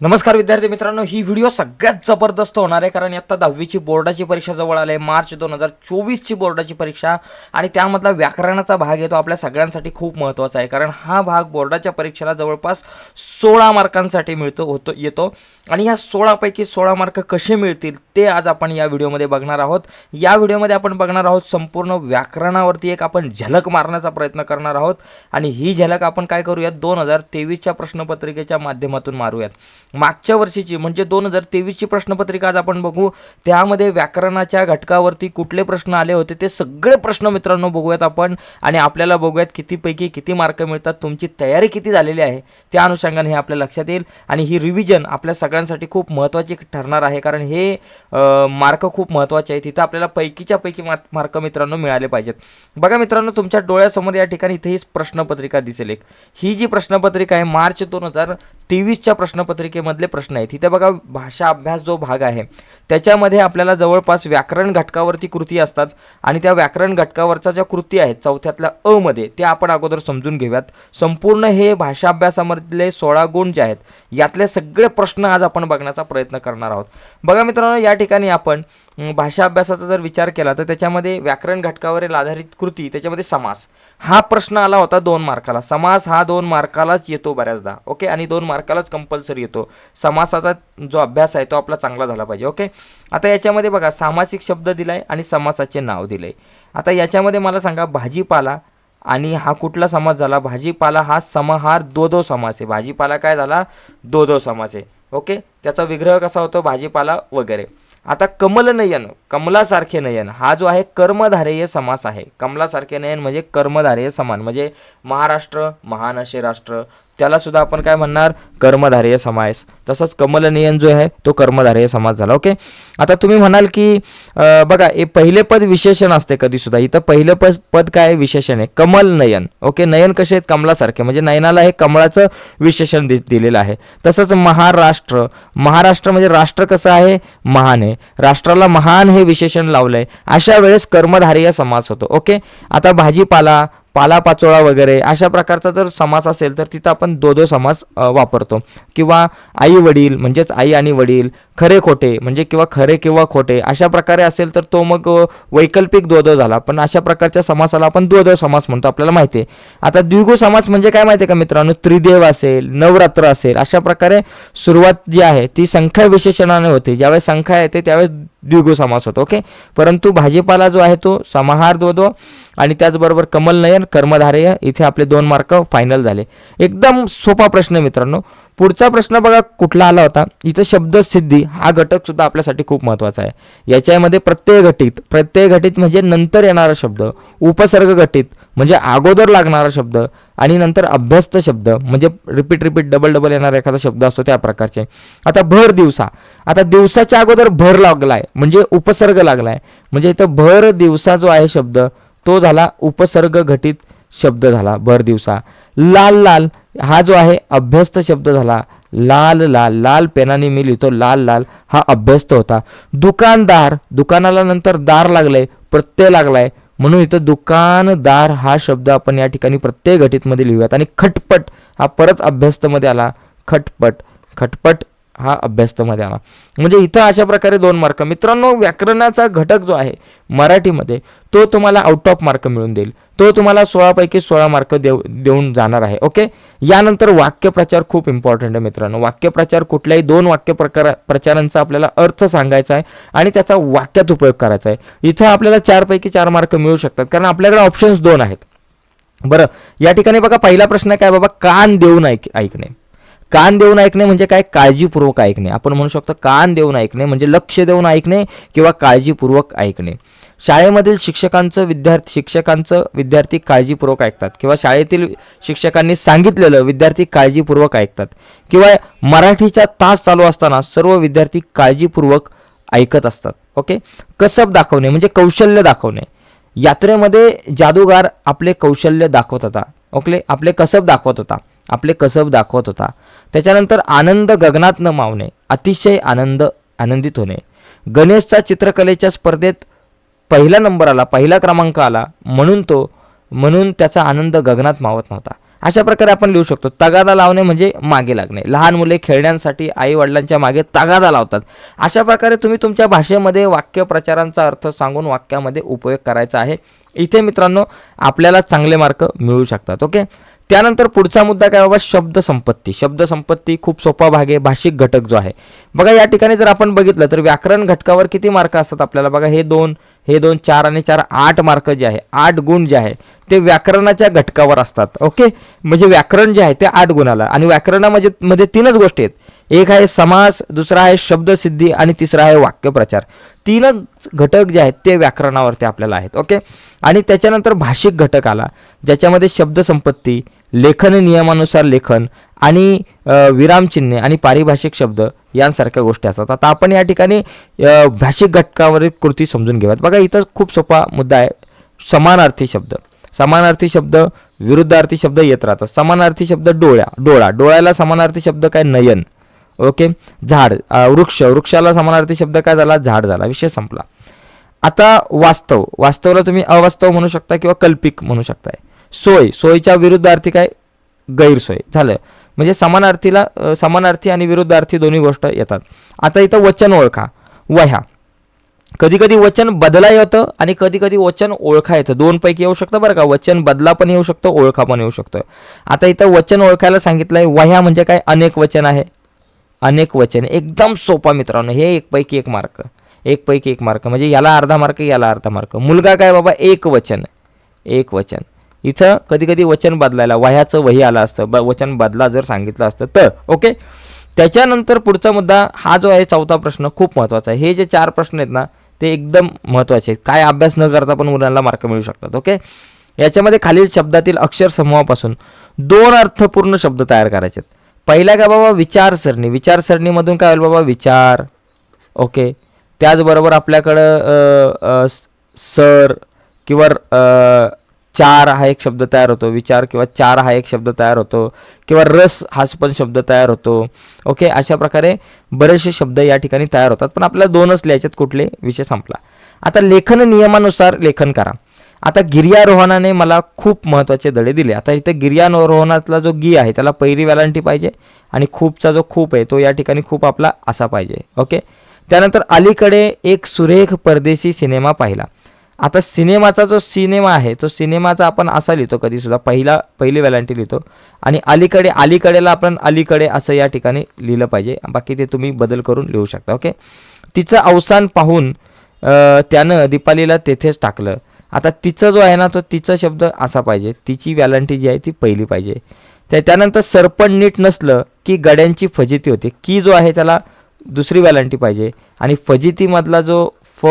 नमस्कार विद्यार्थी मित्रांनो ही व्हिडिओ सगळ्यात जबरदस्त होणार आहे कारण आत्ता दहावीची बोर्डाची परीक्षा जवळ आली आहे मार्च दोन हजार चोवीसची बोर्डाची परीक्षा आणि त्यामधला व्याकरणाचा भाग येतो आपल्या सगळ्यांसाठी खूप महत्त्वाचा आहे कारण हा भाग बोर्डाच्या परीक्षेला जवळपास सोळा मार्कांसाठी मिळतो होतो येतो. आणि ह्या सोळापैकी सोळा मार्क कसे मिळतील ते आज आपण या व्हिडिओमध्ये बघणार आहोत. या व्हिडिओमध्ये आपण बघणार आहोत संपूर्ण व्याकरणावरती एक आपण झलक मारण्याचा प्रयत्न करणार आहोत. आणि ही झलक आपण काय करूयात? दोन हजार तेवीसच्या प्रश्नपत्रिकेच्या माध्यमातून मारूयात. मागच्या वर्षीची म्हणजे दोन हजार तेवीसची प्रश्नपत्रिका आज आपण बघू. त्यामध्ये व्याकरणाच्या घटकावरती कुठले प्रश्न आले होते ते सगळे प्रश्न मित्रांनो बघूयात आपण. आणि आपल्याला बघूयात कितीपैकी किती मार्क मिळतात तुमची तयारी किती झालेली आहे त्या अनुषंगाने हे आपल्या लक्षात येईल. आणि ही रिव्हिजन आपल्या सगळ्यांसाठी खूप महत्त्वाची ठरणार आहे कारण हे मार्क खूप महत्त्वाचे आहेत. तिथं आपल्याला पैकीच्या पैकी मार्क मित्रांनो मिळाले पाहिजेत. बघा मित्रांनो तुमच्या डोळ्यासमोर या ठिकाणी इथे ही प्रश्नपत्रिका दिसेल एक. ही जी प्रश्नपत्रिका आहे मार्च दोन हजार तेवीसच्या प्रश्नपत्रिकेमधले प्रश्न आहेत. इथे बघा भाषा अभ्यास जो भाग आहे त्याच्यामध्ये आपल्याला जवळपास व्याकरण घटकावरती कृती असतात आणि त्या व्याकरण घटकावरच्या ज्या कृती आहेत चौथ्यातल्या अ मध्ये त्या आपण अगोदर समजून घेऊयात. संपूर्ण हे भाषा अभ्यासामधले सोळा गुण जे आहेत यातले सगळे प्रश्न आज आपण बघण्याचा प्रयत्न करणार आहोत. बघा मित्रांनो या ठिकाणी आपण भाषा अभ्यासाचा जर विचार केला तर त्याच्यामध्ये व्याकरण घटकावरील आधारित कृती त्याच्यामध्ये समास. हा प्रश्न आला होता दोन मार्काला. समास हा दोन मार्कालाच येतो बऱ्याचदा ओके? आणि दोन मार्कालाच कंपल्सरी येतो. समासाचा जो अभ्यास आहे तो आपला चांगला झाला पाहिजे ओके? आता याच्यामध्ये बघा सामासिक शब्द दिलाय आणि समासाचे नाव दिले आता याच्यामध्ये मला सांगा भाजीपाला आणि हा कुठला समास झाला? भाजीपाला हा समहार दो दो समास आहे. भाजीपाला काय झाला? दो दो समास आहे ओके? त्याचा विग्रह कसा होतो? भाजीपाला वगैरे. आता कमल नयन कमलासारखे नयन हा जो आहे कर्मधारेय समास आहे. कमलासारखे नयन म्हणजे कर्मधारेय समान म्हणजे महाराष्ट्र महान असे राष्ट्र त्याला सुद्धा आपण काय म्हणणार? कर्मधारय समास. तसंच कमलनयन जो आहे तो कर्मधारय समास झाला. ओके? आता तुम्ही म्हणाल की बघा हे पहिले पद विशेषण असते कधी सुद्धा इथं पहिलं पद पद काय आहे? विशेषण आहे. कमल नयन ओके? नयन कसे आहेत? कमलासारखे. म्हणजे नयनाला हे कमळाचं विशेषण दि दिलेलं आहे. तसंच महाराष्ट्र. महाराष्ट्र म्हणजे राष्ट्र कसं आहे? महान आहे. राष्ट्राला महान हे विशेषण लावलंय. अशा वेळेस कर्मधारय समास होतो. ओके? आता भाजीपाला पालापाचोळा वगैरे अशा प्रकारचा जर समास असेल तर तिथं आपण दो दो समास वापरतो. किंवा आई वडील म्हणजेच आई आणि वडील खरे खोटे म्हणजे किंवा खरे किंवा खोटे अशा प्रकारे असेल तर तो मग वैकल्पिक द्वद झाला. पण अशा प्रकारच्या समासाला आपण द्वद समास म्हणतो आपल्याला माहिती आहे. आता द्विगु समास म्हणजे काय माहिती आहे का मित्रांनो? त्रिदेव असेल नवरात्र असेल अशा प्रकारे सुरुवात जी आहे ती संख्या विशेषणाने होते. ज्यावेळेस संख्या येते त्यावेळेस द्विगु समास होतो ओके? परंतु भाजीपाला जो आहे तो समाहार द्वदो आणि त्याचबरोबर कमल नयन इथे आपले दोन मार्क फायनल झाले. एकदम सोपा प्रश्न मित्रांनो. पुढचा प्रश्न बघा कुठला आला होता इथं शब्द सिद्धी हा घटक सुद्धा आपल्यासाठी खूप महत्त्वाचा आहे. याच्यामध्ये प्रत्यय घटित प्रत्यय घटित म्हणजे नंतर येणारा शब्द उपसर्ग घटित म्हणजे अगोदर लागणारा शब्द आणि नंतर अभ्यस्त शब्द म्हणजे रिपीट रिपीट डबल डबल येणारा एखादा शब्द असतो त्या प्रकारचे. आता भर दिवसा. आता दिवसाच्या अगोदर भर लागलाय म्हणजे उपसर्ग लागलाय. म्हणजे इथं भर दिवसा जो आहे शब्द तो झाला उपसर्ग घटित शब्द झाला भर दिवसा. लाल लाल हा जो आहे अभ्यस्त शब्द झाला लाल लाल लाल पेनाने मी लिहितो लाल लाल. हा अभ्यस्त होता. दुकानदार दुकानाला नंतर दार लागलंय प्रत्यय लागलाय. म्हणून इथं दुकानदार हा शब्द आपण या ठिकाणी प्रत्यय घटितमध्ये लिहूयात. आणि खटपट हा परत अभ्यस्तमध्ये आला. खटपट खटपट हा अभ्यासमध्ये आला म्हणजे इथं अशा प्रकारे दोन मार्क मित्रांनो व्याकरणाचा घटक जो आहे मराठीमध्ये तो तुम्हाला आउट ऑफ मार्क मिळून देईल. तो तुम्हाला सोळापैकी सोळा मार्क देऊ देऊन जाणार आहे. ओके यानंतर वाक्यप्रचार खूप इम्पॉर्टंट आहे मित्रांनो. वाक्यप्रचार कुठल्याही दोन वाक्य प्रकार प्रचारांचा आपल्याला अर्थ सांगायचा आहे आणि त्याचा वाक्यात उपयोग करायचा आहे. इथं आपल्याला चारपैकी चार मार्क मिळू शकतात. कारण आपल्याकडे ऑप्शन्स दोन आहेत. बरं या ठिकाणी बघा पहिला प्रश्न काय बाबा? कान देऊन ऐक ऐकणे. कान देऊन ऐकणे म्हणजे काय? काळजीपूर्वक ऐकणे. आपण म्हणू शकतो कान देऊन ऐकणे म्हणजे लक्ष देऊन ऐकणे किंवा काळजीपूर्वक ऐकणे. शाळेमधील शिक्षकांचं विद्यार्थी शिक्षकांचं विद्यार्थी काळजीपूर्वक ऐकतात किंवा शाळेतील शिक्षकांनी सांगितलेलं विद्यार्थी काळजीपूर्वक ऐकतात किंवा मराठीचा तास चालू असताना सर्व विद्यार्थी काळजीपूर्वक ऐकत असतात. ओके? कसब दाखवणे म्हणजे कौशल्य दाखवणे. यात्रेमध्ये जादूगार आपले कौशल्य दाखवत होता. ओके? आपले कसब दाखवत होता. आपले कसब दाखवत होता. त्याच्यानंतर आनंद गगनात न मावणे अतिशय आनंद आनंदित होणे. गणेशचा चित्रकलेच्या स्पर्धेत पहिला नंबर आला पहिला क्रमांक आला म्हणून तो म्हणून त्याचा आनंद गगनात मावत नव्हता. अशा प्रकारे आपण लिहू शकतो तगादा लावणे म्हणजे मागे लागणे. लहान मुले खेळण्यासाठी आई वडिलांच्या मागे तगादा लावतात. अशा प्रकारे तुम्ही तुमच्या भाषेमध्ये वाक्य प्रचारांचा अर्थ सांगून वाक्यामध्ये उपयोग करायचा आहे. इथे मित्रांनो आपल्याला चांगले मार्क मिळू शकतात ओके? त्यानंतर पुढचा मुद्दा काय बाबा? शब्दसंपत्ती. शब्दसंपत्ती खूप सोपा भाग आहे भाषिक घटक जो आहे. बघा या ठिकाणी जर आपण बघितलं तर व्याकरण घटकावर किती मार्क असतात आपल्याला? बघा हे दोन हे दोन चार आणि चार आठ मार्क जे आहे आठ गुण जे आहे ते व्याकरणाच्या घटकावर असतात. ओके? म्हणजे व्याकरण जे आहे ते आठ गुणाला. आणि व्याकरणामध्ये मध्ये तीनच गोष्टी आहेत. एक आहे समास दुसरा आहे शब्दसिद्धी आणि तिसरा आहे वाक्यप्रचार. तीनच घटक जे आहेत ते व्याकरणावरती आपल्याला आहेत ओके आणि त्याच्यानंतर भाषिक घटक आला ज्याच्यामध्ये शब्दसंपत्ती लेखन नियमानुसार लेखन आणि विरामचिन्हे आणि पारिभाषिक शब्द यांसारख्या गोष्टी असतात. आता आपण या ठिकाणी भाषिक घटकावरील कृती समजून घेऊयात. बघा इथं खूप सोपा मुद्दा आहे. समानार्थी शब्द. समानार्थी शब्द विरुद्धार्थी शब्द येत राहतात. समानार्थी शब्द डोळ्या डोळा. डोळ्याला समानार्थी शब्द काय? नयन. ओके? झाड. वृक्ष. वृक्षाला समानार्थी शब्द काय झाला? झाड झाला. विषय संपला. आता वास्तव. वास्तवला तुम्ही अवास्तव म्हणू शकता किंवा कल्पिक म्हणू शकताय. सोय. सोयच्या विरुद्धार्थी काय? गैरसोय. झालं. म्हणजे समानार्थीला समानार्थी आणि विरुद्धार्थी दोन्ही गोष्ट येतात. आता इथं वचन ओळखा. वह्या. कधी कधी वचन बदला येतं आणि कधी कधी वचन ओळखा येतं. दोनपैकी येऊ शकतं बरं का? वचन बदला पण येऊ शकतं ओळखा पण येऊ शकतं. आता इथं वचन ओळखायला सांगितलंय. वह्या म्हणजे काय? अनेक वचन आहे. अनेक वचन एकदम सोपा मित्रांनो हे एकपैकी एक मार्क. एकपैकी एक मार्क. म्हणजे याला अर्धा मार्क याला अर्धा मार्क. मुलगा काय बाबा? एक वचन. एक वचन. इथं कधी कधी वचन बदलायला वह्याचं वही आलं असतं ब वचन बदला जर सांगितलं असतं तर ओके? त्याच्यानंतर पुढचा मुद्दा हा जो आहे चौथा प्रश्न खूप महत्त्वाचा आहे. हे जे चार प्रश्न आहेत ना ते एकदम महत्त्वाचे आहेत. काय अभ्यास न करता पण मुलांना मार्क मिळू शकतात ओके? याच्यामध्ये खालील शब्दातील अक्षर समूहापासून दोन अर्थपूर्ण शब्द तयार करायचे आहेत. पहिला काय बाबा? विचारसरणी. विचारसरणीमधून काय होईल बाबा? विचार. ओके. त्याचबरोबर आपल्याकडं सर किंवा चार हा एक शब्द तयार होतो. विचार किंवा चार हा एक शब्द तयार होतो. किंवा रस हा पण शब्द तयार होतो. ओके? अशा प्रकारे बरेचसे शब्द या ठिकाणी तयार होतात. पण आपल्याला दोनच लिहायचे कुठले? विषय संपला. आता लेखन नियमानुसार लेखन करा. आता गिर्यारोहणाने मला खूप महत्त्वाचे धडे दिले. आता इथं गिर्यारोहणातला जो गी आहे त्याला पहिली व्हॅलंटी पाहिजे आणि खूपचा जो खूप आहे तो या ठिकाणी खूप आपला असा पाहिजे. ओके? त्यानंतर अलीकडे एक सुरेख परदेशी सिनेमा पाहिला. आता सिनेमाचा जो सिनेमा आहे तो सिनेमाचा आपण असा लिहितो कधीसुद्धा पहिला पहिली व्हॅलंटी लिहितो. आणि अलीकडे अलीकडेला आपण अलीकडे असं या ठिकाणी लिहिलं पाहिजे. बाकी ते तुम्ही बदल करून लिहू शकता. ओके? तिचं अवसान पाहून त्यानं दीपालीला तेथेच टाकलं. आता तिचा जो आहे ना तो तिचा शब्द असा पाहिजे. तिची वॅलंटी जी आहे ती पहिली पाहिजे. त्या त्यानंतर सरपण नीट नसलं की गड्यांची फजिती होते. की जो आहे त्याला दुसरी वॅलंटी पाहिजे. आणि फजितीमधला जो फ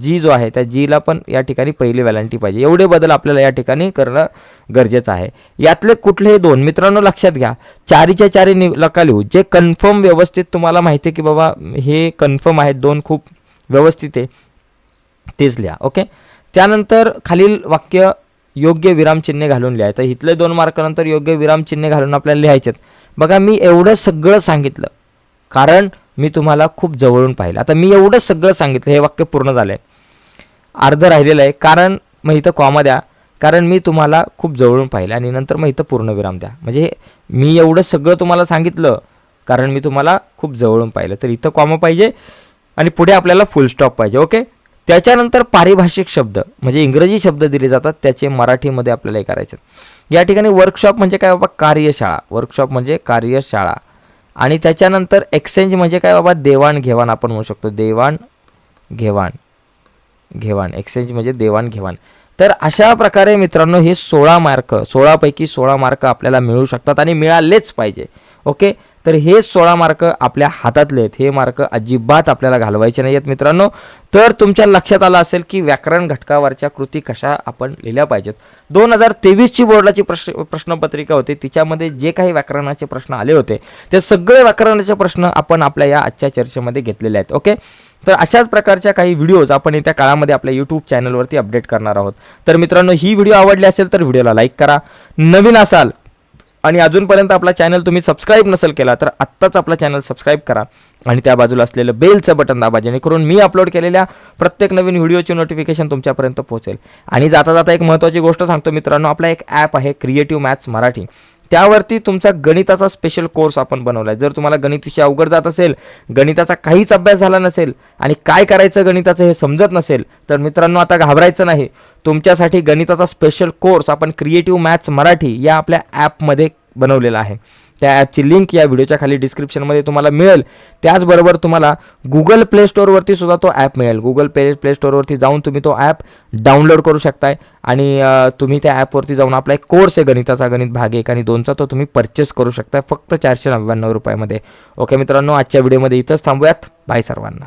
जी जो आहे त्या जीला पण या ठिकाणी पहिली वॅलंटी पाहिजे. एवढे बदल आपल्याला या ठिकाणी करणं गरजेचं आहे. यातले कुठलेही दोन मित्रांनो लक्षात घ्या. चारीच्या चारी नि नका लिहू. जे कन्फर्म व्यवस्थित तुम्हाला माहिती आहे की बाबा हे कन्फर्म आहेत दोन खूप व्यवस्थित आहे तेच लिहा. ओके? त्यानंतर खालील वाक्य योग्य विरामचिन्हे घालून लिहायचं. तर इथले दोन मार्कानंतर योग्य विरामचिन्हे घालून आपल्याला लिहायचे बघा मी एवढं सगळं सांगितलं कारण मी तुम्हाला खूप जवळून पाहिलं. आता मी एवढं सगळं सांगितलं हे वाक्य पूर्ण झालं आहे अर्ध राहिलेलं आहे कारण मग इथं कॉमा द्या. कारण मी तुम्हाला खूप जवळून पाहिलं आणि नंतर मग इथं पूर्णविराम द्या. म्हणजे मी एवढं सगळं तुम्हाला सांगितलं कारण मी तुम्हाला खूप जवळून पाहिलं. तर इथं कॉमा पाहिजे आणि पुढे आपल्याला फुल स्टॉप पाहिजे ओके त्याच्यानंतर पारिभाषिक शब्द म्हणजे इंग्रजी शब्द दिले जातात त्याचे मराठीमध्ये आपल्याला हे करायचे या ठिकाणी वर्कशॉप म्हणजे काय बाबा? कार्यशाळा. वर्कशॉप म्हणजे कार्यशाळा. आणि त्याच्यानंतर एक्सचेंज म्हणजे काय बाबा? देवाणघेवाण आपण म्हणू शकतो. देवाण घेवाण. घेवाण. एक्सचेंज म्हणजे देवाणघेवाण तर अशा प्रकारे मित्रांनो हे सोळा मार्क सोळापैकी सोळा मार्क आपल्याला मिळू शकतात आणि मिळालेच पाहिजे. ओके तर हे सोळा मार्क आपल्या हातातले आहेत. हे मार्क अजिबात आपल्याला घालवायचे नाही आहेत मित्रांनो. तर तुमच्या लक्षात आलं असेल की व्याकरण घटकावरच्या कृती कशा आपण लिहिल्या पाहिजेत. दोन हजार तेवीसची बोर्डाची प्रश्न प्रश्नपत्रिका होती. तिच्यामध्ये जे काही व्याकरणाचे प्रश्न आले होते ते सगळे व्याकरणाचे प्रश्न आपण आपल्या या आजच्या चर्चेमध्ये घेतलेले आहेत. ओके? तर अशाच प्रकारच्या काही व्हिडिओज आपण येत्या काळामध्ये आपल्या यूट्यूब चॅनलवरती अपडेट करणार आहोत. तर मित्रांनो ही व्हिडिओ आवडली असेल तर व्हिडिओला लाईक करा. नवीन असाल आणि अजूनपर्यंत आपला चॅनल तुम्ही सबस्क्राईब नसेल केला तर आत्ताच आपला चॅनल सबस्क्राईब करा. आणि त्या बाजूला असलेलं बेलचं बटन दाबा जेणेकरून मी अपलोड केलेल्या प्रत्येक नवीन व्हिडिओची नोटिफिकेशन तुमच्यापर्यंत पोहोचेल. आणि जाता जाता एक महत्त्वाची गोष्ट सांगतो मित्रांनो आपला एक ॲप आहे क्रिएटिव्ह मॅथ्स मराठी. त्यावरती तुमचा गणिताचा स्पेशल कोर्स आपण बनवला आहे जर तुम्हाला गणित विषय अवघड जात असेल गणिताचा काहीच अभ्यास झाला नसेल आणि काय करायचं गणिताचं हे समजत नसेल तर मित्रांनो आता घाबरायचं नाही. तुमच्यासाठी गणिताचा स्पेशल कोर्स आपण क्रिएटिव्ह मॅथ्स मराठी या आपल्या ॲपमध्ये बनवलेला आहे. त्या ॲपची लिंक या व्हिडिओच्या खाली डिस्क्रिप्शनमध्ये तुम्हाला मिळेल. त्याचबरोबर तुम्हाला गुगल प्ले स्टोअरवरती सुद्धा तो ॲप मिळेल. गुगल प्ले प्ले स्टोअरवरती जाऊन तुम्ही तो ॲप डाउनलोड करू शकताय. आणि तुम्ही त्या ॲपवरती जाऊन आपला एक कोर्स आहे गणिताचा गणित भाग एक आणि दोनचा तो तुम्ही परचेस करू शकताय फक्त चारशे नव्याण्णव रुपयामध्ये. ओके मित्रांनो आजच्या व्हिडिओमध्ये इथंच थांबूयात. बाय सर्वांना.